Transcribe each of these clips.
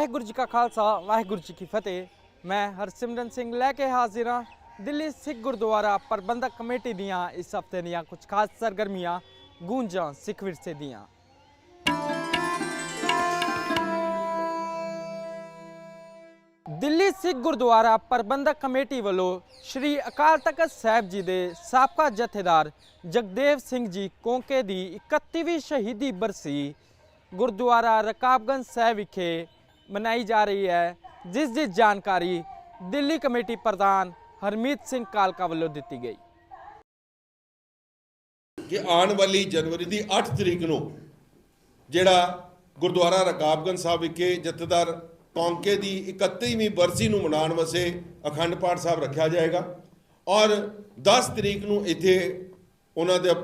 ਵਾਹਿਗੁਰੂ ਜੀ ਕਾ ਖਾਲਸਾ, ਵਾਹਿਗੁਰੂ ਜੀ ਕੀ ਫਤਿਹ। ਮੈਂ ਹਰਸਿਮਰਨ ਸਿੰਘ ਲੈ ਕੇ ਹਾਜ਼ਰ ਹਾਂ। ਦਿੱਲੀ ਸਿੱਖ ਗੁਰਦੁਆਰਾ ਪ੍ਰਬੰਧਕ ਕਮੇਟੀ ਦੀਆਂ ਇਸ ਹਫ਼ਤੇ ਦੀਆਂ ਕੁਝ ਖਾਸ ਸਰਗਰਮੀਆਂ, ਗੂੰਜਾਂ ਸਿੱਖ ਵਿਰਸੇ ਦੀਆਂ। ਦਿੱਲੀ ਸਿੱਖ ਗੁਰਦੁਆਰਾ ਪ੍ਰਬੰਧਕ ਕਮੇਟੀ ਵੱਲੋਂ ਸ਼੍ਰੀ ਅਕਾਲ ਤਖਤ ਸਾਹਿਬ ਜੀ ਦੇ ਸਾਬਕਾ ਜਥੇਦਾਰ ਜਗਦੇਵ ਸਿੰਘ ਜੀ ਕੋਂਕੇ ਦੀ 31ਵੀਂ ਸ਼ਹੀਦੀ ਬਰਸੀ ਗੁਰਦੁਆਰਾ ਰਕਾਬਗੰਜ ਸਾਹਿਬ ਵਿਖੇ ਮਨਾਈ ਜਾ ਰਹੀ ਹੈ, ਜਿਸ ਦੀ ਜਾਣਕਾਰੀ ਦਿੱਲੀ ਕਮੇਟੀ ਪ੍ਰਧਾਨ ਹਰਮੀਤ ਸਿੰਘ ਕਾਲਕਾ ਵੱਲੋਂ ਦਿੱਤੀ ਗਈ। ਕਿ ਆਉਣ ਵਾਲੀ ਜਨਵਰੀ ਦੀ 8 ਤਰੀਕ ਨੂੰ ਜਿਹੜਾ ਗੁਰਦੁਆਰਾ ਰਕਾਬਗੰਜ ਸਾਹਿਬ ਵਿਖੇ ਜਥੇਦਾਰ ਕੌਂਕੇ ਦੀ 31ਵੀਂ ਬਰਸੀ ਨੂੰ ਮਨਾਉਣ ਵਾਸਤੇ ਅਖੰਡ ਪਾਠ ਸਾਹਿਬ ਰੱਖਿਆ ਜਾਏਗਾ ਔਰ 10 ਤਰੀਕ ਨੂੰ ਇੱਥੇ ਉਹਨਾਂ ਦੇ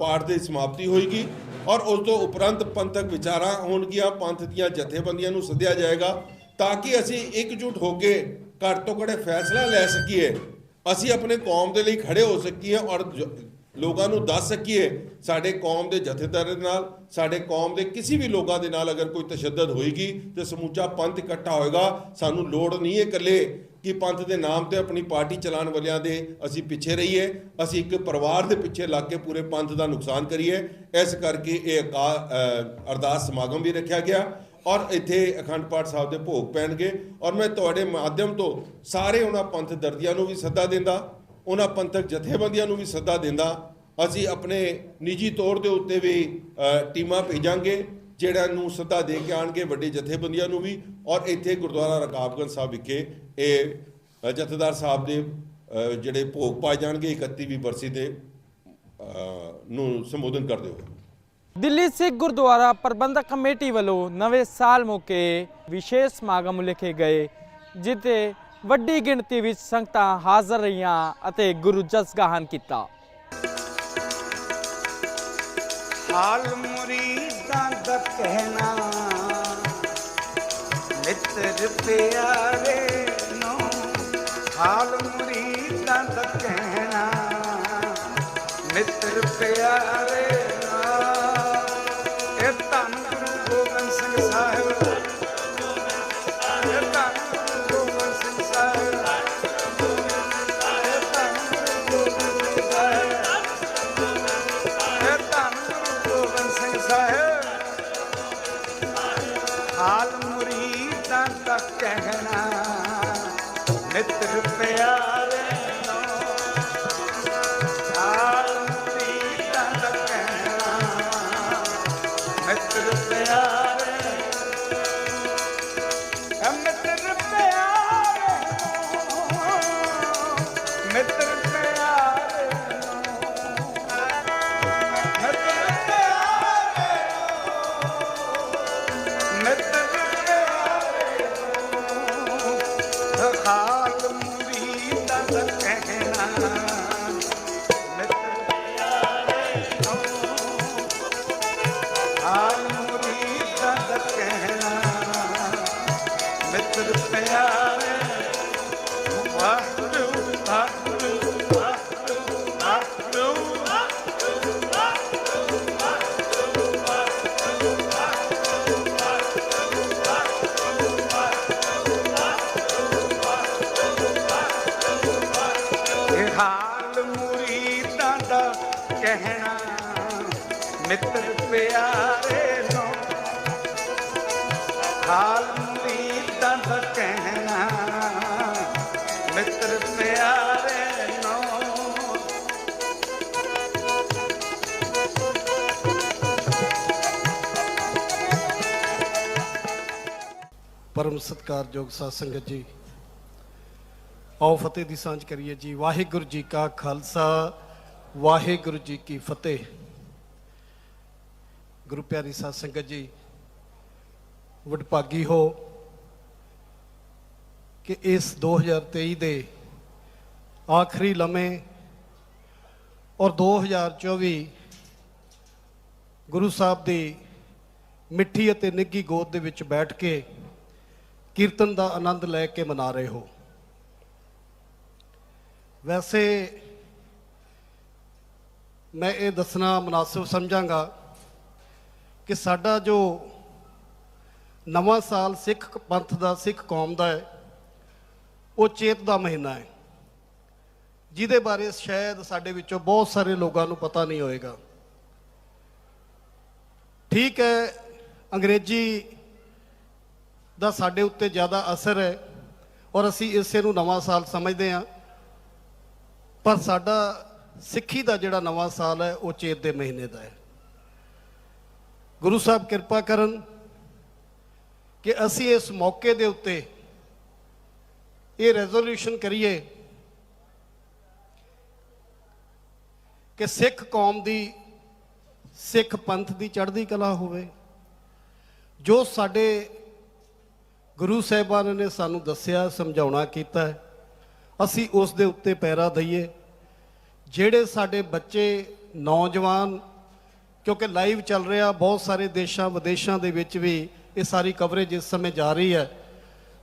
ਪਾਠ ਦੀ ਸਮਾਪਤੀ ਹੋਏਗੀ। ਔਰ ਉਸ ਤੋਂ ਉਪਰੰਤ ਪੰਥਕ ਵਿਚਾਰਾਂ ਹੋਣਗੀਆਂ, ਪੰਥ ਦੀਆਂ ਜਥੇਬੰਦੀਆਂ ਨੂੰ ਸੱਦਿਆ ਜਾਏਗਾ ਤਾਂ ਕਿ ਅਸੀਂ ਇਕਜੁੱਟ ਹੋ ਕੇ ਘੱਟ ਤੋਂ ਘੱਟ ਫੈਸਲਾ ਲੈ ਸਕੀਏ। ਅਸੀਂ ਆਪਣੇ ਕੌਮ ਦੇ ਲਈ ਖੜੇ ਹੋ ਸਕੀਏ ਔਰ ਲੋਕਾਂ ਨੂੰ ਦੱਸ ਸਕੀਏ, ਸਾਡੇ ਕੌਮ ਦੇ ਜਥੇਦਾਰਾਂ ਨਾਲ, ਸਾਡੇ ਕੌਮ ਦੇ ਕਿਸੇ ਵੀ ਲੋਕਾਂ ਦੇ ਨਾਲ ਅਗਰ ਕੋਈ ਤਸ਼ੱਦਦ ਹੋਏਗੀ ਤੇ ਸਮੂਚਾ ਪੰਥ ਇਕੱਠਾ ਹੋਏਗਾ, ਸਾਨੂੰ ਲੋੜ ਨਹੀਂ ਹੈ ਇਕੱਲੇ ਕਿ ਪੰਥ ਦੇ ਨਾਮ ਤੇ ਆਪਣੀ ਪਾਰਟੀ ਚਲਾਉਣ ਵਾਲਿਆਂ ਦੇ ਅਸੀਂ ਪਿੱਛੇ ਰਹੀਏ, ਅਸੀਂ ਇੱਕ ਪਰਿਵਾਰ ਦੇ ਪਿੱਛੇ ਲੱਗ ਕੇ ਪੂਰੇ ਪੰਥ ਦਾ ਨੁਕਸਾਨ ਕਰੀਏ, ਇਸ ਕਰਕੇ ਇਹ ਅਰਦਾਸ ਸਮਾਗਮ ਵੀ ਰੱਖਿਆ ਗਿਆ ਔਰ ਇੱਥੇ ਅਖੰਡ ਪਾਠ ਸਾਹਿਬ ਦੇ ਭੋਗ ਪੈਣਗੇ ਔਰ ਮੈਂ ਤੁਹਾਡੇ ਮਾਧਿਅਮ ਤੋਂ ਸਾਰੇ ਉਹਨਾਂ ਪੰਥ ਦਰਦੀਆਂ ਨੂੰ ਵੀ ਸੱਦਾ ਦਿੰਦਾ, ਉਹਨਾਂ ਪੰਥਕ ਜਥੇਬੰਦੀਆਂ ਨੂੰ ਵੀ ਸੱਦਾ ਦਿੰਦਾ, ਅਸੀਂ ਆਪਣੇ ਨਿੱਜੀ ਤੌਰ ਦੇ ਉੱਤੇ ਵੀ ਟੀਮਾਂ ਭੇਜਾਂਗੇ ਜਿਹੜਾ ਨੂੰ ਸੱਦਾ ਦੇ ਕੇ ਆਣਗੇ ਵੱਡੇ ਜਥੇਬੰਦੀਆਂ ਨੂੰ ਵੀ ਔਰ ਇੱਥੇ ਗੁਰਦੁਆਰਾ ਰਕਾਬਗੰਜ ਸਾਹਿਬ ਵਿਖੇ ਇਹ ਜਥੇਦਾਰ ਸਾਹਿਬ ਦੇ ਜਿਹੜੇ ਭੋਗ ਪਾਏ ਜਾਣਗੇ 31ਵੀਂ ਬਰਸੀ ਦੇ ਨੂੰ ਸੰਬੋਧਨ ਕਰਦੇ ਹੋਏ। ਦਿੱਲੀ ਸਿੱਖ ਗੁਰਦੁਆਰਾ ਪ੍ਰਬੰਧਕ ਕਮੇਟੀ ਵੱਲੋਂ ਨਵੇਂ ਸਾਲ ਮੌਕੇ ਵਿਸ਼ੇਸ਼ ਸਮਾਗਮ ਲਿਖੇ ਗਏ ਜਿੱਥੇ ਵੱਡੀ ਗਿਣਤੀ ਵਿੱਚ ਸੰਗਤਾਂ ਹਾਜ਼ਰ ਰਹੀਆਂ ਅਤੇ ਗੁਰੂ ਜਸਗਾਹਨ ਕੀਤਾ। ਹਾਲ ਮੁਰੀਦਾਂ ਦਾ ਕਹਿਣਾ ਮਿੱਤਰ ਪਿਆਰੇ ਨੂੰ ਹਾਲ ਮੁਰੀਦਾਂ ਦਾ ਕਹਿਣਾ ਮਿੱਤਰ ਪਿਆਰੇ ਨੂੰ ਇਹ ਧੰਨ ਗੁਰੂ ਗੋਬਿੰਦ ਸਿੰਘ ਸਾਹਿਬ ਪਰਮ ਸਤਿਕਾਰਯੋਗ ਸਾਧ ਸੰਗਤ ਜੀ। ਆਓ ਫਤਿਹ ਦੀ ਸਾਂਝ ਕਰੀਏ ਜੀ। ਵਾਹਿਗੁਰੂ ਜੀ ਕਾ ਖਾਲਸਾ, ਵਾਹਿਗੁਰੂ ਜੀ ਕੀ ਫਤਿਹ। ਗੁਰੂ ਪਿਆਰੀ ਸਾਧ ਸੰਗਤ ਜੀ, ਵਡਭਾਗੀ ਹੋ ਕਿ ਇਸ 2023 ਦੇ ਆਖਰੀ ਲਮੇ ਔਰ 2024 ਗੁਰੂ ਸਾਹਿਬ ਦੀ ਮਿੱਠੀ ਅਤੇ ਨਿੱਗੀ ਗੋਦ ਦੇ ਵਿੱਚ ਬੈਠ ਕੇ ਕੀਰਤਨ ਦਾ ਆਨੰਦ ਲੈ ਕੇ ਮਨਾ ਰਹੇ ਹੋ। ਵੈਸੇ ਮੈਂ ਇਹ ਦੱਸਣਾ ਮناسب ਸਮਝਾਂਗਾ ਕਿ ਸਾਡਾ ਜੋ ਨਵਾਂ ਸਾਲ ਸਿੱਖ ਪੰਥ ਦਾ, ਸਿੱਖ ਕੌਮ ਦਾ ਹੈ, ਉਹ ਚੇਤ ਦਾ ਮਹੀਨਾ ਹੈ। ਜਿਹਦੇ ਬਾਰੇ ਸ਼ਾਇਦ ਸਾਡੇ ਵਿੱਚੋਂ ਬਹੁਤ ਸਾਰੇ ਲੋਕਾਂ ਨੂੰ ਪਤਾ ਨਹੀਂ ਹੋਏਗਾ। ਠੀਕ ਹੈ, ਅੰਗਰੇਜ਼ੀ ਦਾ ਸਾਡੇ ਉੱਤੇ ਜ਼ਿਆਦਾ ਅਸਰ ਹੈ ਔਰ ਅਸੀਂ ਇਸੇ ਨੂੰ ਨਵਾਂ ਸਾਲ ਸਮਝਦੇ ਹਾਂ। ਪਰ ਸਾਡਾ ਸਿੱਖੀ ਦਾ ਜਿਹੜਾ ਨਵਾਂ ਸਾਲ ਹੈ, ਉਹ ਚੇਤ ਦੇ ਮਹੀਨੇ ਦਾ ਹੈ। ਗੁਰੂ ਸਾਹਿਬ ਕਿਰਪਾ ਕਰਨ ਕਿ ਅਸੀਂ ਇਸ ਮੌਕੇ ਦੇ ਉੱਤੇ ਇਹ ਰੈਜ਼ੋਲੂਸ਼ਨ ਕਰੀਏ ਕਿ ਸਿੱਖ ਕੌਮ ਦੀ, ਸਿੱਖ ਪੰਥ ਦੀ ਚੜ੍ਹਦੀ ਕਲਾ ਹੋਵੇ, ਜੋ ਸਾਡੇ ਗੁਰੂ ਸਾਹਿਬਾਨ ਨੇ ਸਾਨੂੰ ਦੱਸਿਆ, ਸਮਝਾਉਣਾ ਕੀਤਾ ਹੈ। ਅਸੀਂ ਉਸ ਦੇ ਉੱਤੇ ਪੈਰਾ ਦਈਏ। ਜਿਹੜੇ ਸਾਡੇ ਬੱਚੇ, ਨੌਜਵਾਨ, ਕਿਉਂਕਿ ਲਾਈਵ ਚੱਲ ਰਿਹਾ, ਬਹੁਤ ਸਾਰੇ ਦੇਸ਼ਾਂ, ਵਿਦੇਸ਼ਾਂ ਦੇ ਵਿੱਚ ਵੀ ਇਹ ਸਾਰੀ ਕਵਰੇਜ ਇਸ ਸਮੇਂ ਜਾ ਰਹੀ ਹੈ।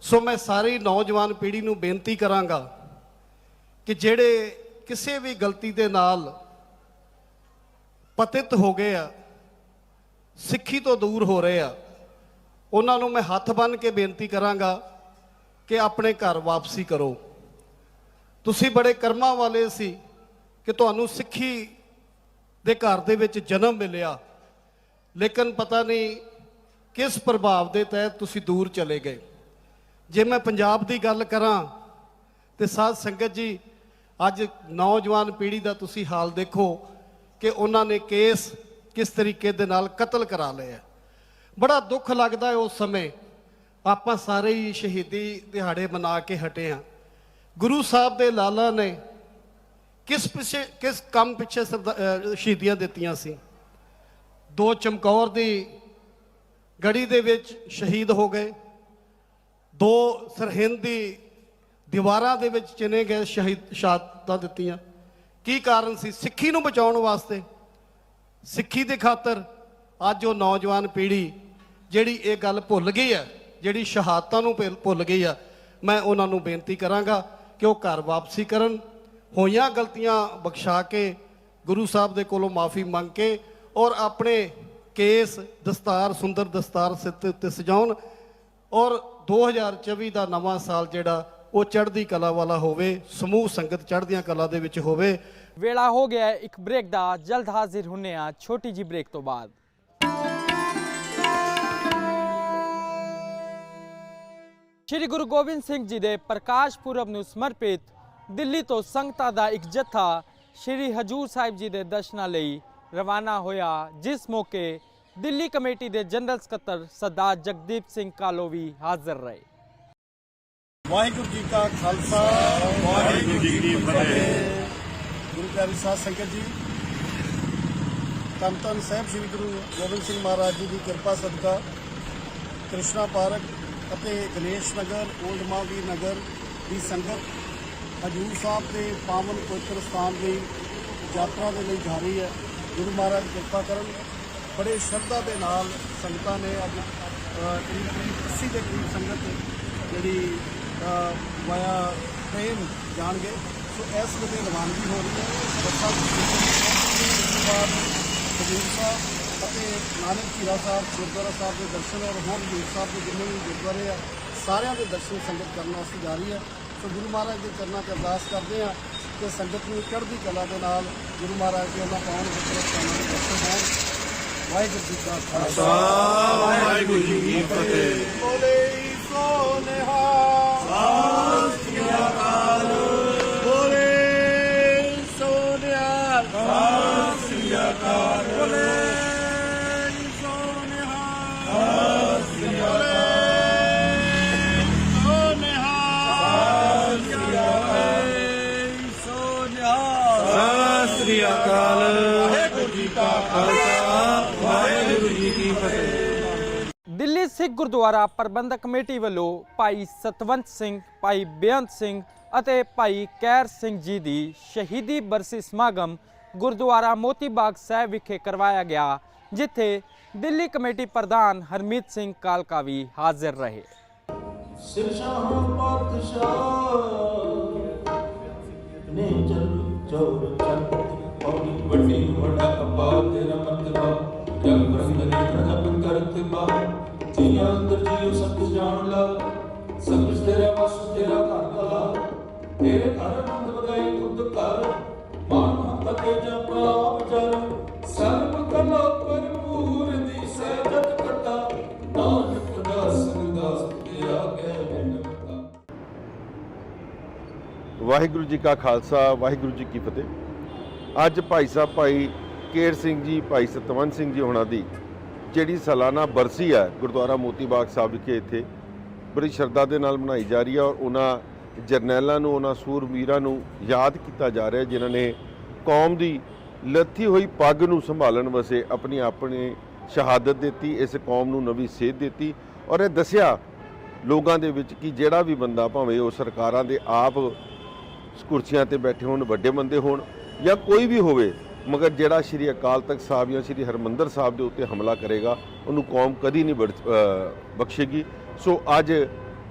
ਸੋ ਮੈਂ ਸਾਰੀ ਨੌਜਵਾਨ ਪੀੜ੍ਹੀ ਨੂੰ ਬੇਨਤੀ ਕਰਾਂਗਾ ਕਿ ਜਿਹੜੇ ਕਿਸੇ ਵੀ ਗਲਤੀ ਦੇ ਨਾਲ ਪਤਿਤ ਹੋ ਗਏ ਆ, ਸਿੱਖੀ ਤੋਂ ਦੂਰ ਹੋ ਰਹੇ ਆ ਉਹਨਾਂ ਨੂੰ ਮੈਂ ਹੱਥ ਬੰਨ੍ਹ ਕੇ ਬੇਨਤੀ ਕਰਾਂਗਾ ਕਿ ਆਪਣੇ ਘਰ ਵਾਪਸੀ ਕਰੋ। ਤੁਸੀਂ ਬੜੇ ਕਰਮਾਂ ਵਾਲੇ ਸੀ ਕਿ ਤੁਹਾਨੂੰ ਸਿੱਖੀ ਦੇ ਘਰ ਦੇ ਵਿੱਚ ਜਨਮ ਮਿਲਿਆ। ਲੇਕਿਨ ਪਤਾ ਨਹੀਂ ਕਿਸ ਪ੍ਰਭਾਵ ਦੇ ਤਹਿਤ ਤੁਸੀਂ ਦੂਰ ਚਲੇ ਗਏ। ਜੇ ਮੈਂ ਪੰਜਾਬ ਦੀ ਗੱਲ ਕਰਾਂ ਤੇ ਸਾਧ ਸੰਗਤ ਜੀ, ਅੱਜ ਨੌਜਵਾਨ ਪੀੜ੍ਹੀ ਦਾ ਤੁਸੀਂ ਹਾਲ ਦੇਖੋ ਕਿ ਉਹਨਾਂ ਨੇ ਕੇਸ ਕਿਸ ਤਰੀਕੇ ਦੇ ਨਾਲ ਕਤਲ ਕਰਾ ਲਏ ਆ ਬੜਾ ਦੁੱਖ ਲੱਗਦਾ ਉਸ ਸਮੇਂ। ਆਪਾਂ ਸਾਰੇ ਹੀ ਸ਼ਹੀਦੀ ਦਿਹਾੜੇ ਮਨਾ ਕੇ ਹਟੇ ਆ ਗੁਰੂ ਸਾਹਿਬ ਦੇ ਲਾਲਾ ਨੇ ਕਿਸ ਪਿੱਛੇ, ਕਿਸ ਕੰਮ ਪਿੱਛੇ ਸਰਦਾ- ਸ਼ਹੀਦੀਆਂ ਦਿੱਤੀਆਂ ਸੀ? ਦੋ ਚਮਕੌਰ ਦੀ ਗੜੀ ਦੇ ਵਿੱਚ ਸ਼ਹੀਦ ਹੋ ਗਏ। ਦੋ ਸਰਹਿੰਦ ਦੀ ਦੀਵਾਰਾਂ ਦੇ ਵਿੱਚ ਚਿਨੇ ਗਏ ਸ਼ਹੀਦ, ਸ਼ਹਾਦਤਾਂ ਦਿੱਤੀਆਂ। ਕੀ ਕਾਰਨ ਸੀ? ਸਿੱਖੀ ਨੂੰ ਬਚਾਉਣ ਵਾਸਤੇ। ਸਿੱਖੀ ਦੇ ਖਾਤਰ ਅੱਜ ਉਹ ਨੌਜਵਾਨ ਪੀੜ੍ਹੀ ਜਿਹੜੀ ਇਹ ਗੱਲ ਭੁੱਲ ਗਈ ਹੈ, ਜਿਹੜੀ ਸ਼ਹਾਦਤਾਂ ਨੂੰ ਭੁੱਲ- ਭੁੱਲ ਗਈ ਆ ਮੈਂ ਉਹਨਾਂ ਨੂੰ ਬੇਨਤੀ ਕਰਾਂਗਾ ਕਿ ਉਹ ਘਰ ਵਾਪਸੀ ਕਰਨ। ਹੋਈਆਂ ਗਲਤੀਆਂ ਬਖਸ਼ਾ ਕੇ ਗੁਰੂ ਸਾਹਿਬ ਦੇ ਕੋਲੋਂ ਮਾਫੀ ਮੰਗ ਕੇ ਔਰ ਆਪਣੇ ਕੇਸ ਦਸਤਾਰ, ਸੁੰਦਰ ਦਸਤਾਰ ਸਿਰ ਦੇ ਉੱਤੇ ਸਜਾਉਣ ਔਰ 2024 ਦਾ ਨਵਾਂ ਸਾਲ ਜਿਹੜਾ ਉਹ ਚੜ੍ਹਦੀ ਕਲਾ ਵਾਲਾ ਹੋਵੇ, ਸਮੂਹ ਸੰਗਤ ਚੜ੍ਹਦੀਆਂ ਕਲਾ ਦੇ ਵਿੱਚ ਹੋਵੇ। ਵੇਲਾ ਹੋ ਗਿਆ ਇੱਕ ਬ੍ਰੇਕ ਦਾ। ਜਲਦ ਹਾਜ਼ਰ ਹੁੰਨੇ ਆ, ਛੋਟੀ ਜੀ ਬ੍ਰੇਕ ਤੋਂ ਬਾਅਦ। ਸ਼੍ਰੀ ਗੁਰੂ ਗੋਬਿੰਦ ਸਿੰਘ ਜੀ ਦੇ ਪ੍ਰਕਾਸ਼ ਪੁਰਬ ਨੂੰ ਸਮਰਪਿਤ ਦਿੱਲੀ ਤੋਂ ਸੰਗਤਾਂ ਦਾ ਇੱਕ ਜਥਾ ਸ਼੍ਰੀ ਹਜੂਰ ਸਾਹਿਬ ਜੀ ਦੇ ਦਰਸ਼ਨਾਂ ਲਈ ਰਵਾਨਾ ਹੋਇਆ, ਜਿਸ ਮੌਕੇ ਦਿੱਲੀ ਕਮੇਟੀ ਦੇ ਜਨਰਲ ਸਕੱਤਰ ਸਰਦਾਰ ਜਗਦੀਪ ਸਿੰਘ ਕਾਲੋ ਵੀ ਹਾਜ਼ਰ ਰਹੇ। ਵਾਹਿਗੁਰੂ ਜੀ ਕਾ ਖਾਲਸਾ, ਵਾਹਿਗੁਰੂ ਜੀ ਕੀ ਫਤਿਹ। ਗੁਰੂ ਪਿਆਰੀ ਸਾਧ ਸੰਗਤ ਜੀ, ਧੰਨ ਧੰਨ ਸਾਹਿਬ ਸ੍ਰੀ ਗੁਰੂ ਗੋਬਿੰਦ ਸਿੰਘ ਮਹਾਰਾਜ ਜੀ ਦੀ ਕਿਰਪਾ ਸਦਕਾ ਕ੍ਰਿਸ਼ਨਾ ਪਾਰਕ ਅਤੇ ਗਣੇਸ਼ ਨਗਰ, ਓਲਡ ਮਾਵੀ ਨਗਰ ਦੀ ਸੰਗਤ ਹਜੂਰ ਸਾਹਿਬ ਦੇ ਪਾਵਨ ਪਵਿੱਤਰ ਸਥਾਨ ਦੀ ਯਾਤਰਾ ਦੇ ਲਈ ਜਾ ਰਹੀ ਹੈ। ਗੁਰੂ ਮਹਾਰਾਜ ਕਿਰਪਾ ਕਰਨ ਬੜੇ ਸ਼ਰਧਾ ਦੇ ਨਾਲ ਸੰਗਤਾਂ ਨੇ ਅੱਜ ਕਰੀਬ ਕਰੀਬ 80 ਦੇ ਕਰੀਬ ਸੰਗਤ ਜਿਹੜੀ ਵਾਇਆ ਟ੍ਰੇਨ ਜਾਣਗੇ। ਸੋ ਇਸ ਵੇਲੇ ਰਵਾਨਗੀ ਹੋ ਰਹੀ ਹੈ। ਬੱਸਾਂ ਉਸ ਹਜੂਰ ਸਾਹਿਬ ਅਤੇ ਨਾਨਕ ਝੀਰਾ ਸਾਹਿਬ ਗੁਰਦੁਆਰਾ ਸਾਹਿਬ ਦੇ ਦਰਸ਼ਨ ਔਰ ਹੋਰ ਹਜੂਰ ਸਾਹਿਬ ਦੇ ਜਿੰਨੇ ਵੀ ਗੁਰਦੁਆਰੇ ਆ ਸਾਰਿਆਂ ਦੇ ਦਰਸ਼ਨ ਸੰਗਤ ਕਰਨ ਵਾਸਤੇ ਜਾ ਰਹੀ ਹੈ। ਸੋ ਗੁਰੂ ਮਹਾਰਾਜ ਦੇ ਚਰਨਾਂ 'ਤੇ ਅਰਦਾਸ ਕਰਦੇ ਆ ਕਿ ਸੰਗਤ ਨੂੰ ਚੜ੍ਹਦੀ ਕਲਾ ਦੇ ਨਾਲ ਗੁਰੂ ਮਹਾਰਾਜ ਦੇ ਉਹਨਾਂ ਪਾਵਨ ਪਵਿੱਤਰ ਸਥਾਨਾਂ ਦੇ ਦਰਸ਼ਨ ਹੋਣ। ਵਾਹਿਗੁਰੂ ਜੀ ਕਾ ਖਾਲਸਾ। ਵਾਹਿਗੁਰੂ ਜੀ ਕੀ ਫਤਿਹ। ਬੋਲੇ ਸੋ ਨਿਹਾਲ ਗੁਰਦੁਆਰਾ ਪ੍ਰਬੰਧਕ ਕਮੇਟੀ ਵੱਲੋਂ ਭਾਈ ਸਤਵੰਤ ਸਿੰਘ, ਭਾਈ ਬੇਅੰਤ ਸਿੰਘ ਅਤੇ ਭਾਈ ਕੈਰ ਸਿੰਘ ਜੀ ਦੀ ਸ਼ਹੀਦੀ ਬਰਸੀ ਸਮਾਗਮ ਗੁਰਦੁਆਰਾ ਮੋਤੀ ਬਾਗ ਸਾਹਿਬ ਵਿਖੇ ਕਰਵਾਇਆ ਗਿਆ, ਜਿੱਥੇ ਦਿੱਲੀ ਕਮੇਟੀ ਪ੍ਰਧਾਨ ਹਰਮੀਤ ਸਿੰਘ ਕਾਲਕਾ ਵੀ ਹਾਜ਼ਰ ਰਹੇ। ਸਿਰਸ਼ਾਹ ਪਾਤਸ਼ਾਹ ਨੇ ਚਲ ਚੋਰ ਚੰਦ ਪੌੜੀ ਵੱਡੀ ਵੱਡਾ ਕਪਾ ਤੇਰਾ ਮਰਤਬਾ ਜਗ ਬ੍ਰਹਮ ਨੇ ਪ੍ਰਗਟ ਕਰਤ ਬਾ। ਤੀਆਂ ਅੰਦਰ ਜੀਉ ਸਭ ਕੁਝ ਜਾਣ ਲਾ ਸਭ ਕੁਝ ਤੇਰਾ ਬਸ, ਤੇਰਾ ਘਰ ਭਲਾ ਤੇਰੇ ਘਰ ਆਨੰਦ ਵਧਾਈ ਖੁਦ ਘਰ। ਮਾਨ ਮਹੱਤ ਜਪਾ ਵਿਚਾਰ। ਸਰਬ ਕਲਾ ਭਰਪੂਰ ਦੀ ਸਹਿਜਤ ਕਟਾ ਨਾਨਕ ਦਾਸ ਦਾਸ ਤੇ ਆਗੇ ਬਿਨਤਾ ਵਾਹਿਗੁਰੂ ਜੀ ਕਾ ਖਾਲਸਾ, ਵਾਹਿਗੁਰੂ ਜੀ ਕੀ ਫਤਿਹ। ਅੱਜ ਭਾਈ ਸਾਹਿਬ, ਭਾਈ ਕੇਰ ਸਿੰਘ ਜੀ, ਭਾਈ ਸਤਵੰਤ ਸਿੰਘ ਜੀ ਹੋਣਾ ਦੀ ਜਿਹੜੀ ਸਾਲਾਨਾ ਬਰਸੀ ਹੈ ਗੁਰਦੁਆਰਾ ਮੋਤੀ ਬਾਗ ਸਾਹਿਬ ਵਿਖੇ ਇੱਥੇ, ਬੜੀ ਸ਼ਰਧਾ ਦੇ ਨਾਲ ਮਨਾਈ ਜਾ ਰਹੀ ਹੈ ਔਰ ਉਹਨਾਂ ਜਰਨੈਲਾਂ ਨੂੰ, ਉਹਨਾਂ ਸੂਰਵੀਰਾਂ ਨੂੰ ਯਾਦ ਕੀਤਾ ਜਾ ਰਿਹਾ ਜਿਨ੍ਹਾਂ ਨੇ ਕੌਮ ਦੀ ਲੱਥੀ ਹੋਈ ਪੱਗ ਨੂੰ ਸੰਭਾਲਣ ਵਾਸਤੇ ਆਪਣੀ ਆਪਣੀ ਸ਼ਹਾਦਤ ਦਿੱਤੀ, ਇਸ ਕੌਮ ਨੂੰ ਨਵੀਂ ਸੇਧ ਦਿੱਤੀ ਔਰ ਇਹ ਦੱਸਿਆ ਲੋਕਾਂ ਦੇ ਵਿੱਚ ਕਿ ਜਿਹੜਾ ਵੀ ਬੰਦਾ ਭਾਵੇਂ ਉਹ ਸਰਕਾਰਾਂ ਦੇ ਆਪ ਕੁਰਸੀਆਂ ਤੇ ਬੈਠੇ ਹੋਣ, ਵੱਡੇ ਬੰਦੇ ਹੋਣ ਜਾਂ ਕੋਈ ਵੀ ਹੋਵੇ ਮਗਰ ਜਿਹੜਾ ਸ਼੍ਰੀ ਅਕਾਲ ਤਖਤ ਸਾਹਿਬ ਜਾਂ ਸ਼੍ਰੀ ਹਰਮੰਦਰ ਸਾਹਿਬ ਦੇ ਉੱਤੇ ਹਮਲਾ ਕਰੇਗਾ, ਉਹਨੂੰ ਕੌਮ ਕਦੀ ਨਹੀਂ ਬੜ- ਬਖਸ਼ੇਗੀ। ਸੋ ਅੱਜ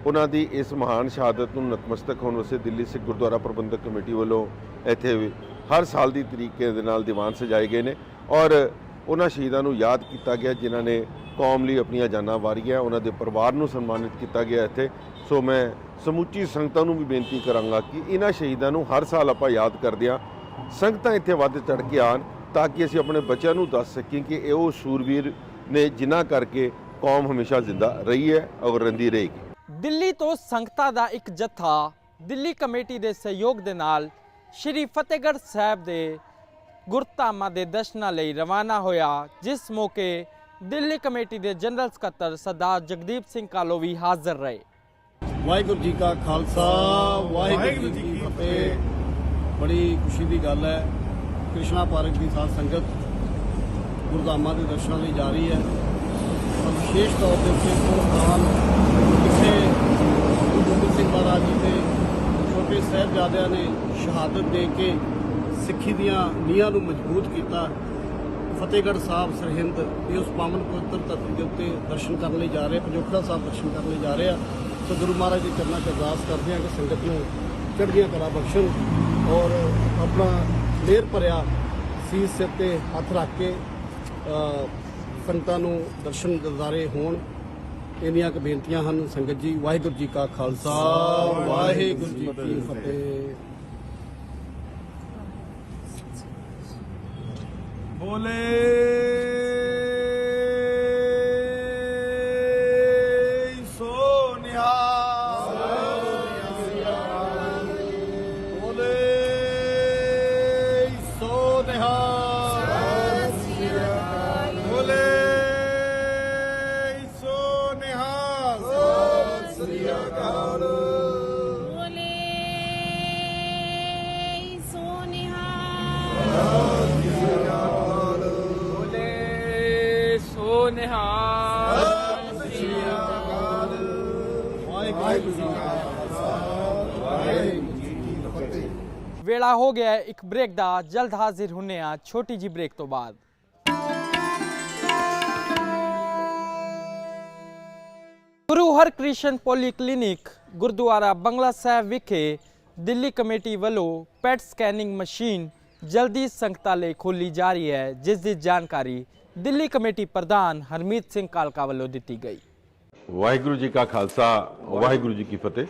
ਉਹਨਾਂ ਦੀ ਇਸ ਮਹਾਨ ਸ਼ਹਾਦਤ ਨੂੰ ਨਤਮਸਤਕ ਹੋਣ ਵਾਸਤੇ ਦਿੱਲੀ ਸਿੱਖ ਗੁਰਦੁਆਰਾ ਪ੍ਰਬੰਧਕ ਕਮੇਟੀ ਵੱਲੋਂ ਇੱਥੇ ਹਰ ਸਾਲ ਦੀ ਤਰੀਕੇ ਦੇ ਨਾਲ ਦੀਵਾਨ ਸਜਾਏ ਗਏ ਨੇ ਔਰ ਉਹਨਾਂ ਸ਼ਹੀਦਾਂ ਨੂੰ ਯਾਦ ਕੀਤਾ ਗਿਆ, ਜਿਨ੍ਹਾਂ ਨੇ ਕੌਮ ਲਈ ਆਪਣੀਆਂ ਜਾਨਾਂ ਵਾਰੀਆਂ, ਉਹਨਾਂ ਦੇ ਪਰਿਵਾਰ ਨੂੰ ਸਨਮਾਨਿਤ ਕੀਤਾ ਗਿਆ ਇੱਥੇ। ਸੋ ਮੈਂ ਸਮੁੱਚੀ ਸੰਗਤਾਂ ਨੂੰ ਵੀ ਬੇਨਤੀ ਕਰਾਂਗਾ ਕਿ ਇਹਨਾਂ ਸ਼ਹੀਦਾਂ ਨੂੰ ਹਰ ਸਾਲ ਆਪਾਂ ਯਾਦ ਕਰਦੇ ਹਾਂ। ਸੰਗਤਾਂ ਇੱਥੇ ਵੱਧ ਚੜ ਕੇ ਆਣ ਤਾਂ ਕਿ ਅਸੀਂ ਆਪਣੇ ਬੱਚਿਆਂ ਨੂੰ ਦੱਸ ਸਕੀਏ ਕਿ ਇਹ ਉਹ ਸੂਰਵੀਰ ਨੇ ਜਿਨ੍ਹਾਂ ਕਰਕੇ ਕੌਮ ਹਮੇਸ਼ਾ ਜ਼ਿੰਦਾ ਰਹੀ ਹੈ ਔਰ ਰਹਿੰਦੀ ਰਹੇਗੀ। ਦਿੱਲੀ ਤੋਂ ਸੰਗਤਾਂ ਦਾ ਇੱਕ ਜੱਥਾ ਦਿੱਲੀ ਕਮੇਟੀ ਦੇ ਸਹਿਯੋਗ ਦੇ ਨਾਲ ਸ਼੍ਰੀ ਫਤਿਹਗੜ੍ਹ ਸਾਹਿਬ ਦੇ ਗੁਰਧਾਮਾਂ ਦੇ ਦਰਸ਼ਨਾਂ ਲਈ ਰਵਾਨਾ ਹੋਇਆ ਜਿਸ ਮੌਕੇ ਦਿੱਲੀ ਕਮੇਟੀ ਦੇ ਜਨਰਲ ਸਕੱਤਰ ਸਰਦਾਰ ਜਗਦੀਪ ਸਿੰਘ ਕਾਲੋ ਵੀ ਹਾਜ਼ਰ ਰਹੇ। ਵਾਹਿਗੁਰੂ ਜੀ ਕਾ ਖਾਲਸਾ ਵਾਹਿਗੁਰੂ ਜੀ ਕੀ ਫਤਿਹ। ਬੜੀ ਖੁਸ਼ੀ ਦੀ ਗੱਲ ਹੈ। ਕ੍ਰਿਸ਼ਨਾ ਪਾਰਕ ਦੀ ਸਾਧ ਸੰਗਤ ਗੁਰਧਾਮਾਂ ਦੇ ਦਰਸ਼ਨਾਂ ਲਈ ਜਾ ਰਹੀ ਹੈ। ਔਰ ਵਿਸ਼ੇਸ਼ ਤੌਰ ਦੇ ਉੱਤੇ ਉਹ ਕਿਸੇ ਗੁਰੂ ਗੋਬਿੰਦ ਸਿੰਘ ਮਹਾਰਾਜ ਜੀ ਦੇ ਛੋਟੇ ਸਾਹਿਬਜ਼ਾਦਿਆਂ ਨੇ ਸ਼ਹਾਦਤ ਦੇ ਕੇ ਸਿੱਖੀ ਦੀਆਂ ਨੀਹਾਂ ਨੂੰ ਮਜ਼ਬੂਤ ਕੀਤਾ, ਫਤਿਹਗੜ੍ਹ ਸਾਹਿਬ ਸਰਹਿੰਦ ਇਹ ਉਸ ਪਾਵਨ ਪਵਿੱਤਰ ਧਰਤੀ ਦੇ ਉੱਤੇ ਦਰਸ਼ਨ ਕਰਨ ਲਈ ਜਾ ਰਹੇ, ਪੰਜੋਖੜਾ ਸਾਹਿਬ ਦਰਸ਼ਨ ਕਰਨ ਲਈ ਜਾ ਰਹੇ ਆ। ਸੋ ਗੁਰੂ ਮਹਾਰਾਜ ਦੀ ਚਰਨਾਂ 'ਚ ਅਰਦਾਸ ਕਰਦੇ ਆ ਕਿ ਸੰਗਤ ਨੂੰ ਚੜ੍ਹਦੀਆਂ ਕਲਾ ਬਖਸ਼ਣ। ਔਰ ਆਪਣਾ ਮਿਹਰ ਭਰਿਆ ਸੀਸ ਸਿਰ ਤੇ ਹੱਥ ਰੱਖ ਕੇ ਸੰਗਤਾਂ ਨੂੰ ਦਰਸ਼ਨ ਗੁਜ਼ਾਰੇ ਹੋਣ। ਇੰਨੀਆਂ ਕੁ ਬੇਨਤੀਆਂ ਹਨ। ਸੰਗਤ ਜੀ, ਵਾਹਿਗੁਰੂ ਜੀ ਕਾ ਖਾਲਸਾ, ਵਾਹਿਗੁਰੂ ਜੀ ਕੀ ਫਤਿਹ। ਬੋਲੇ ਸੋ ਬ੍ਰੇਕ ਦਾ ਜਲਦ ਹਾਜ਼ਰ ਹੁੰਨੇ ਆ ਛੋਟੀ ਜੀ ਬ੍ਰੇਕ ਤੋਂ ਬਾਅਦ। ਗੁਰੂ ਹਰਕ੍ਰਿਸ਼ਨ ਪੋਲੀਕਲਿਨਿਕ ਗੁਰਦੁਆਰਾ ਬੰਗਲਾ ਸਾਹਿਬ ਵਿਖੇ ਦਿੱਲੀ ਕਮੇਟੀ ਵੱਲੋਂ ਪੈਟ ਸਕੈਨਿੰਗ ਮਸ਼ੀਨ ਜਲਦੀ ਸੰਗਤਾਂ ਲਈ ਖੋਲੀ ਜਾ ਰਹੀ ਹੈ, ਜਿਸ ਦੀ ਜਾਣਕਾਰੀ ਦਿੱਲੀ ਕਮੇਟੀ ਪ੍ਰਧਾਨ ਹਰਮੀਤ ਸਿੰਘ ਕਾਲਕਾ ਵੱਲੋਂ ਦਿੱਤੀ ਗਈ। ਵਾਹਿਗੁਰੂ ਜੀ ਕਾ ਖਾਲਸਾ, ਵਾਹਿਗੁਰੂ ਜੀ ਕੀ ਫਤਿਹ।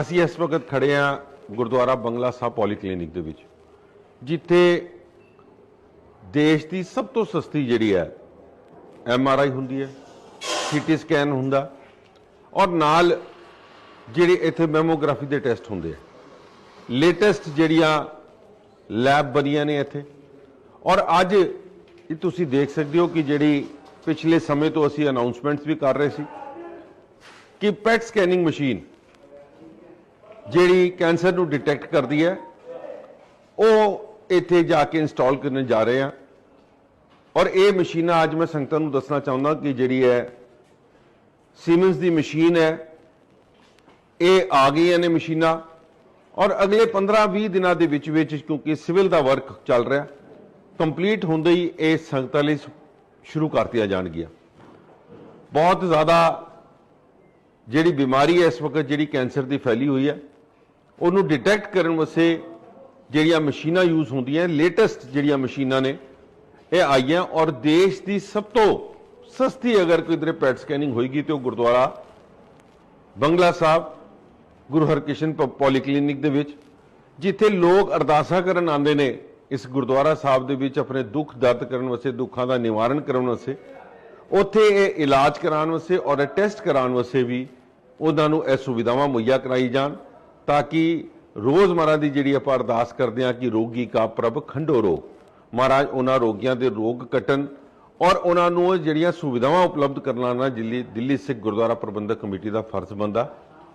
ਅਸੀਂ ਇਸ ਵਕਤ ਖੜੇ ਹਾਂ ਗੁਰਦੁਆਰਾ ਬੰਗਲਾ ਸਾਹਿਬ ਪੋਲੀਕਲਿਨਿਕ ਦੇ ਵਿੱਚ, ਜਿੱਥੇ ਦੇਸ਼ ਦੀ ਸਭ ਤੋਂ ਸਸਤੀ ਜਿਹੜੀ ਹੈ, ਐਮ ਆਰ ਆਈ ਹੁੰਦੀ ਹੈ, ਸੀਟੀ ਸਕੈਨ ਹੁੰਦਾ, ਔਰ ਨਾਲ ਜਿਹੜੇ ਇੱਥੇ ਮੈਮੋਗ੍ਰਾਫੀ ਦੇ ਟੈਸਟ ਹੁੰਦੇ ਆ। ਲੇਟੈਸਟ ਜਿਹੜੀਆਂ ਲੈਬ ਬਣੀਆਂ ਨੇ ਇੱਥੇ, ਔਰ ਅੱਜ ਇਹ ਤੁਸੀਂ ਦੇਖ ਸਕਦੇ ਹੋ ਕਿ ਜਿਹੜੀ ਪਿਛਲੇ ਸਮੇਂ ਤੋਂ ਅਸੀਂ ਅਨਾਉਂਸਮੈਂਟਸ ਵੀ ਕਰ ਰਹੇ ਸੀ ਕਿ ਪੈਟ ਸਕੈਨਿੰਗ ਮਸ਼ੀਨ ਜਿਹੜੀ ਕੈਂਸਰ ਨੂੰ ਡਿਟੈਕਟ ਕਰਦੀ ਹੈ, ਉਹ ਇੱਥੇ ਜਾ ਕੇ ਇੰਸਟਾਲ ਕਰਨ ਜਾ ਰਹੇ ਆ। ਔਰ ਇਹ ਮਸ਼ੀਨਾਂ ਅੱਜ ਮੈਂ ਸੰਗਤਾਂ ਨੂੰ ਦੱਸਣਾ ਚਾਹੁੰਦਾ ਕਿ ਜਿਹੜੀ ਹੈ ਸੀਮਨਸ ਦੀ ਮਸ਼ੀਨ ਹੈ, ਇਹ ਆ ਗਈਆਂ ਨੇ ਮਸ਼ੀਨਾਂ। ਔਰ ਅਗਲੇ 15-20 ਦਿਨਾਂ ਦੇ ਵਿੱਚ ਵਿੱਚ ਕਿਉਂਕਿ ਸਿਵਲ ਦਾ ਵਰਕ ਚੱਲ ਰਿਹਾ, ਕੰਪਲੀਟ ਹੁੰਦੇ ਹੀ ਇਹ ਸੰਗਤਾਂ ਲਈ ਸ਼ੁਰੂ ਕਰਤੀਆਂ ਜਾਣਗੀਆਂ। ਬਹੁਤ ਜ਼ਿਆਦਾ ਜਿਹੜੀ ਬਿਮਾਰੀ ਹੈ, ਇਸ ਵਕਤ ਜਿਹੜੀ ਕੈਂਸਰ ਦੀ ਫੈਲੀ ਹੋਈ ਹੈ ਉਹਨੂੰ ਡਿਟੈਕਟ ਕਰਨ ਵਾਸਤੇ ਜਿਹੜੀਆਂ ਮਸ਼ੀਨਾਂ ਯੂਜ਼ ਹੁੰਦੀਆਂ ਲੇਟੈਸਟ ਜਿਹੜੀਆਂ ਮਸ਼ੀਨਾਂ ਨੇ, ਇਹ ਆਈਆਂ ਔਰ ਦੇਸ਼ ਦੀ ਸਭ ਤੋਂ ਸਸਤੀ ਅਗਰ ਕੋਈ ਇਧਰੇ ਪੈਟ ਸਕੈਨਿੰਗ ਹੋਏਗੀ ਤੇ ਉਹ ਗੁਰਦੁਆਰਾ, ਬੰਗਲਾ ਸਾਹਿਬ, ਗੁਰੂ ਹਰਕ੍ਰਿਸ਼ਨ ਪੋਲੀਕਲੀਨਿਕ ਦੇ ਵਿੱਚ, ਜਿੱਥੇ ਲੋਕ ਅਰਦਾਸਾਂ ਕਰਨ ਆਉਂਦੇ ਨੇ, ਇਸ ਗੁਰਦੁਆਰਾ ਸਾਹਿਬ ਦੇ ਵਿੱਚ ਆਪਣੇ ਦੁੱਖ ਦਰਦ ਕਰਨ ਵਾਸਤੇ, ਦੁੱਖਾਂ ਦਾ ਨਿਵਾਰਨ ਕਰਨ ਵਾਸਤੇ, ਉੱਥੇ ਇਹ ਇਲਾਜ ਕਰਾਉਣ ਵਾਸਤੇ ਔਰ ਇਹ ਟੈਸਟ ਕਰਾਉਣ ਵਾਸਤੇ ਵੀ ਉਹਨਾਂ ਨੂੰ ਇਹ ਸੁਵਿਧਾਵਾਂ ਮੁਹੱਈਆ ਕਰਾਈ ਜਾਣ। ਤਾਂ ਕਿ ਰੋਜ਼ਮਰਾ ਦੀ ਜਿਹੜੀ ਆਪਾਂ ਅਰਦਾਸ ਕਰਦੇ ਹਾਂ ਕਿ ਰੋਗੀ ਕਾ ਪ੍ਰਭ ਖੰਡੋ ਰੋ ਮਹਾਰਾਜ, ਉਹਨਾਂ ਰੋਗੀਆਂ ਦੇ ਰੋਗ ਕੱਟਣ ਔਰ ਉਹਨਾਂ ਨੂੰ ਜਿਹੜੀਆਂ ਸੁਵਿਧਾਵਾਂ ਉਪਲਬਧ ਕਰਵਾਉਣਾ ਦਿੱਲੀ ਦਿੱਲੀ ਸਿੱਖ ਗੁਰਦੁਆਰਾ ਪ੍ਰਬੰਧਕ ਕਮੇਟੀ ਦਾ ਫਰਜ਼ ਬੰਦਾ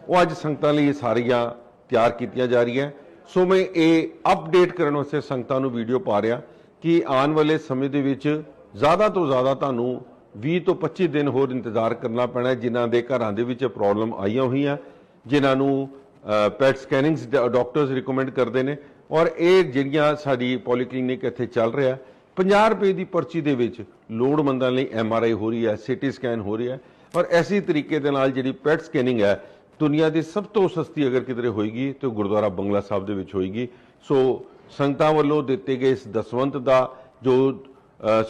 ਉਹ ਅੱਜ ਸੰਗਤਾਂ ਲਈ ਇਹ ਸਾਰੀਆਂ ਤਿਆਰ ਕੀਤੀਆਂ ਜਾ ਰਹੀਆਂ। ਸੋ ਮੈਂ ਇਹ ਅਪਡੇਟ ਕਰਨ ਵਾਸਤੇ ਸੰਗਤਾਂ ਨੂੰ ਵੀਡੀਓ ਪਾ ਰਿਹਾ ਕਿ ਆਉਣ ਵਾਲੇ ਸਮੇਂ ਦੇ ਵਿੱਚ ਜ਼ਿਆਦਾ ਤੋਂ ਜ਼ਿਆਦਾ ਤੁਹਾਨੂੰ 20 ਤੋਂ 25 ਦਿਨ ਹੋਰ ਇੰਤਜ਼ਾਰ ਕਰਨਾ ਪੈਣਾ ਜਿਨ੍ਹਾਂ ਦੇ ਘਰਾਂ ਦੇ ਵਿੱਚ ਪ੍ਰੋਬਲਮ ਆਈਆਂ ਹੋਈਆਂ, ਜਿਨ੍ਹਾਂ ਨੂੰ ਪੈਟ ਸਕੈਨਿੰਗਸ ਡਾਕਟਰਸ ਰეკਮੈਂਡ ਕਰਦੇ ਨੇ ਔਰ ਇਹ ਜਿਹੜੀਆਂ ਸਾਡੀ ਪੋਲੀਕਲੀਨਿਕ ਇੱਥੇ ਚੱਲ ਰਿਹਾ 50 ਰੁਪਏ ਦੀ ਪਰਚੀ ਦੇ ਵਿੱਚ ਲੋੜਵੰਦਾਂ ਲਈ ਐਮ ਆਰ ਆਈ ਹੋ ਰਹੀ ਹੈ ਸੀਟੀ ਸਕੈਨ ਹੋ ਰਿਹਾ ਹੈ ਔਰ ਐਸੀ ਤਰੀਕੇ ਦੇ ਨਾਲ ਜਿਹੜੀ ਪੈਟ ਸਕੈਨਿੰਗ ਹੈ, ਦੁਨੀਆ ਦੀ ਸਭ ਤੋਂ ਸਸਤੀ ਅਗਰ ਕਿਧਰੇ ਹੋਏਗੀ ਤੇ ਗੁਰਦੁਆਰਾ ਬੰਗਲਾ ਸਾਹਿਬ ਦੇ ਵਿੱਚ ਹੋਏਗੀ। ਸੋ ਸੰਗਤਾਂ ਵੱਲੋਂ ਦਿੱਤੇ ਗਏ ਇਸ ਦਸਵੰਤ ਦਾ ਜੋ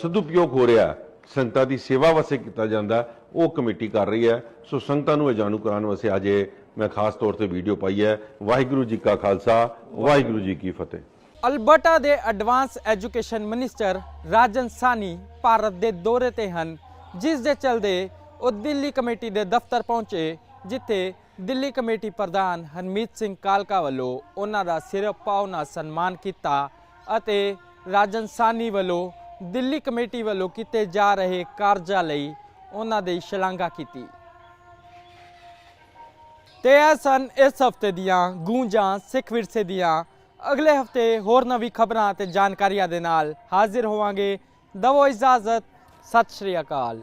ਸਦੁਪਯੋਗ ਹੋ ਰਿਹਾ, ਸੰਗਤਾਂ ਦੀ ਸੇਵਾ ਵਾਸਤੇ ਕੀਤਾ ਜਾਂਦਾ, ਉਹ ਕਮੇਟੀ ਕਰ ਰਹੀ ਹੈ। ਸੋ ਸੰਗਤਾਂ ਨੂੰ ਇਹ ਜਾਣੂ ਕਰਾਉਣ ਵਾਸਤੇ ਅੱਜ ਇਹ ਮੈਂ ਖਾਸ ਤੌਰ ਤੇ ਵੀਡੀਓ ਪਾਈ ਹੈ। ਵਾਹਿਗੁਰੂ ਜੀ ਕਾ ਖਾਲਸਾ, ਵਾਹਿਗੁਰੂ ਜੀ ਕੀ ਫਤਿਹ। ਅਲਬਰਟਾ ਦੇ advance education minister Rajan Sawhney Bharat ਦੇ ਦੌਰੇ ਤੇ ਹਨ, ਜਿਸ ਦੇ ਚਲਦੇ ਉਹ ਦਿੱਲੀ ਕਮੇਟੀ ਦੇ ਦਫ਼ਤਰ ਪਹੁੰਚੇ, ਜਿੱਥੇ ਦਿੱਲੀ ਕਮੇਟੀ ਪ੍ਰਧਾਨ ਹਰਮੀਤ ਸਿੰਘ ਕਾਲਕਾ ਵੱਲੋਂ ਉਹਨਾਂ ਦਾ ਸਿਰ ਪਾਉ ਨਾਲ ਸਨਮਾਨ ਕੀਤਾ ਅਤੇ ਰਾਜਨ ਸਾਨੀ ਵੱਲੋਂ ਦਿੱਲੀ ਕਮੇਟੀ ਵੱਲੋਂ ਕੀਤੇ ਜਾ ਰਹੇ ਕਾਰਜਾਂ ਲਈ ਉਹਨਾਂ ਦੀ ਸ਼ਲਾਘਾ ਕੀਤੀ। ਤੇ ਇਹ ਸਨ ਇਸ ਹਫ਼ਤੇ ਦੀਆਂ ਗੂੰਜਾਂ ਸਿੱਖ ਵਿਰਸੇ ਦੀਆਂ। ਅਗਲੇ ਹਫ਼ਤੇ ਹੋਰ ਨਵੀਂ ਖਬਰਾਂ ਤੇ ਜਾਣਕਾਰੀਆਂ ਦੇ ਨਾਲ ਹਾਜ਼ਰ ਹੋਵਾਂਗੇ। ਦਵੋ ਇਜਾਜ਼ਤ, ਸਤਿ ਸ਼੍ਰੀ ਅਕਾਲ।